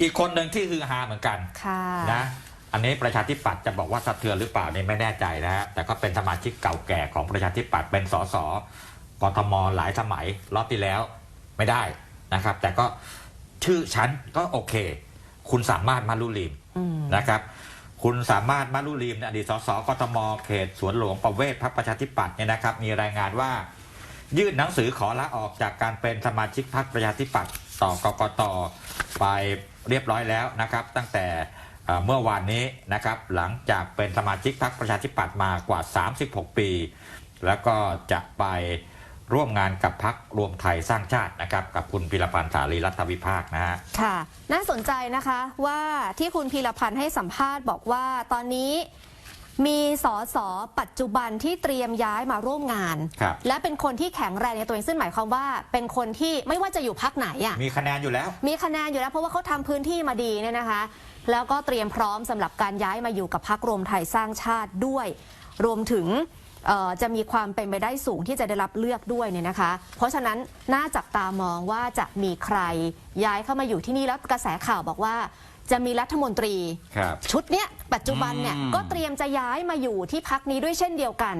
อีกคนหนึ่งที่ฮือฮาเหมือนกันค่ะนะอันนี้ประชาธิปัตย์จะบอกว่าสะเทือนหรือเปล่านี่ไม่แน่ใจนะฮะแต่ก็เป็นสมาชิกเก่าแก่ของประชาธิปัตย์เป็นสสกทมหลายสมัยรอบที่แล้วไม่ได้นะครับ แต่ก็ชื่อฉันก็โอเค คุณสามารถมารุลีมอืมนะครับ คุณสามารถมารุลีมเนี่ยอดีตสสกทมเขตสวนหลวงประเวศพรรคประชาธิปัตย์เนี่ยนะครับ มีรายงานว่า ยื่นหนังสือขอลาออกจากการเป็นสมาชิกพรรคประชาธิปัตย์ต่อกกตไป เรียบร้อยแล้วนะครับ ตั้งแต่เมื่อวานนี้นะครับหลังจากเป็นสมาชิกพรรคประชาธิปัตย์มากว่า 36 ปี แล้วก็จะไปร่วมงานกับพรรครวมไทยสร้างชาตินะครับ กับคุณพิรพันธ์สารีรัฐวิภาคนะฮะค่ะ น่าสนใจนะคะว่าที่คุณพิรพันธ์ให้สัมภาษณ์บอกว่าตอนนี้ มีสอสอปัจจุบันที่เตรียมย้ายมาร่วมงาน ครับ และเป็นคนที่แข็งแรงในตัวเองซึ่งหมายความว่า เป็นคนที่ไม่ว่าจะอยู่พักไหนอะมีคะแนนอยู่แล้ว มีคะแนนอยู่แล้วเพราะว่าเขาทำพื้นที่มาดีเนี่ยนะคะ แล้วก็เตรียมพร้อมสำหรับการย้ายมาอยู่กับพักรวมไทยสร้างชาติด้วย รวมถึงเอ่อจะมีความเป็นไปได้สูงที่จะได้รับเลือกด้วยเนี่ยนะคะ เพราะฉะนั้นน่าจับตามองว่าจะมีใครย้ายเข้ามาอยู่ที่นี่แล้วกระแสข่าวบอกว่า จะมีรัฐมนตรี ครับ ชุดเนี้ยปัจจุบันเนี่ยอืมก็เตรียมจะย้ายมาอยู่ที่พักนี้ด้วยเช่นเดียวกัน